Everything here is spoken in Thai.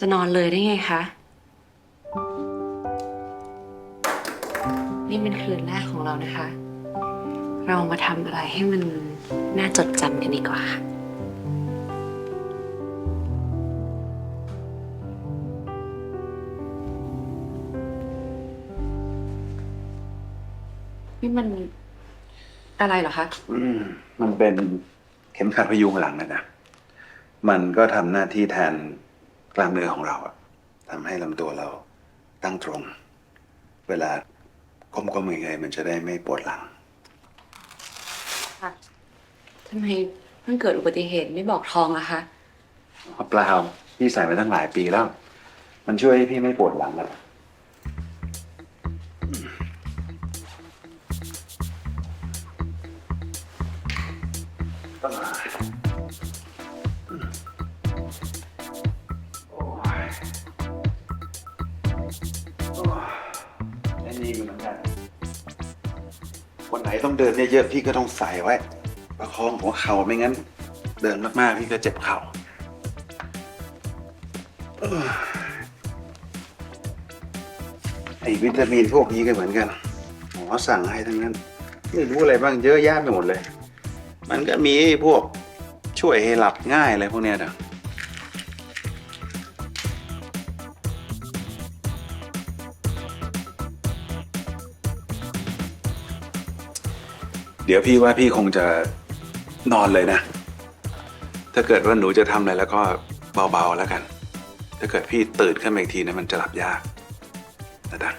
จะนอนเลยได้ไงคะ นี่เป็นคืนแรกของเรานะคะ เรามาทำอะไรให้มันน่าจดจำกันดีกว่าค่ะนี่มันอะไรเหรอคะ อืมมันเป็นเข็มขัดพยุงหลังนะนะ มันก็ทำหน้าที่แทน กล้ามเนื้อของเราอะทำให้ลำตัวเราตั้งตรง เวลาก้มก้มเงยๆมันจะได้ไม่ปวดหลัง ค่ะทำไมเพิ่งเกิดอุบัติเหตุไม่บอกทองอะคะ เปล่าพี่ใส่มาตั้งหลายปีแล้ว มันช่วยให้พี่ไม่ปวดหลังแล้วต้อง วันไหนต้องเดินเยอะๆพี่ก็ต้องใส่ไว้ ประคองหัวเข่าไม่งั้น เดินมากๆพี่ก็เจ็บเข่าไอ้วิตามินพวกนี้ก็เหมือนกันหมอสั่งให้ทั้งนั้นไม่รู้อะไรบ้างเยอะแยะไปหมดเลย มันก็มีพวกช่วยให้หลับง่ายอะไรพวกเนี้ยนะ เดี๋ยวพี่ว่าพี่คงจะนอนเลยนะ ถ้าเกิดว่าหนูจะทำอะไรแล้วก็เบาๆแล้วกัน ถ้าเกิดพี่ตื่นขึ้นมาอีกทีนะมันจะหลับยากนะดัง